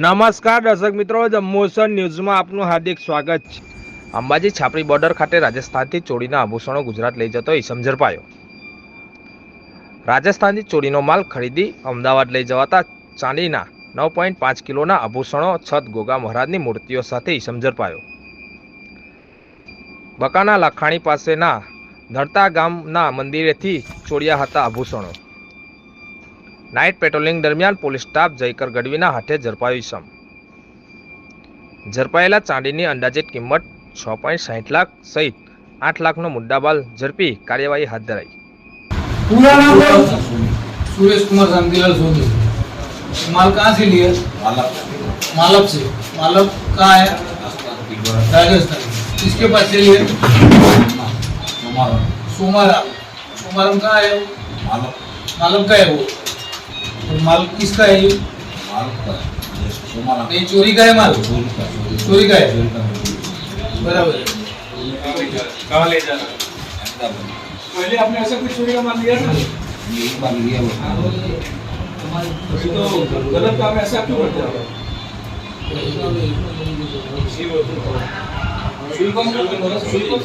નમસ્કાર, દર્શક મિત્રો. જમ્મુસન ન્યૂઝમાં આપનું હાર્દિક સ્વાગત છે. અંબાજી છાપરી બોર્ડર ખાતે રાજસ્થાનથી ચોરીના આભૂષણો ગુજરાત લઈ જતો ઈસમ ઝડપાયો. રાજસ્થાનથી ચોરીનો માલ ખરીદી અમદાવાદ લઈ જવાતા ચાંદીના નવ પોઈન્ટ પાંચ કિલોના આભૂષણો છત ગોગા મહારાજની મૂર્તિઓ સાથે ઈસમ ઝડપાયો. બકાના લખાણી પાસેના નડતા ગામના મંદિરેથી ચોર્યા હતા આભૂષણો. નાઇટ પેટ્રોલિંગ દરમિયાન પોલીસ સ્ટાફ જયકર ગઢવીના હાથે ઝડપાયો ઈસમ ઝડપાયેલા ચાંદીની અંદાજિત કિંમત છ પોઈન્ટ સાહીઠ લાખ સહિત આઠ લાખનો મુદ્દાબાલ ઝડપી કાર્યવાહી હાથ ધરાઈ पूरा नाम बोलो सुरेश कुमार शांतिलाल सोनी माल कहाँ से लिया मालव से मालव कहाँ है राजस्थान किसके पास से लिया सोमाराम सोमाराम कहाँ है मालव का है वो और माल किसका है ये नहीं चोरी का है माल चोरी का है बराबर है कहाँ ले जाना पहले आपने ऐसा कुछ चोरी का माल लिया था अभी तो गलत काम ऐसा क्यों करते हो सुई कौन सुई कौन सुई कौन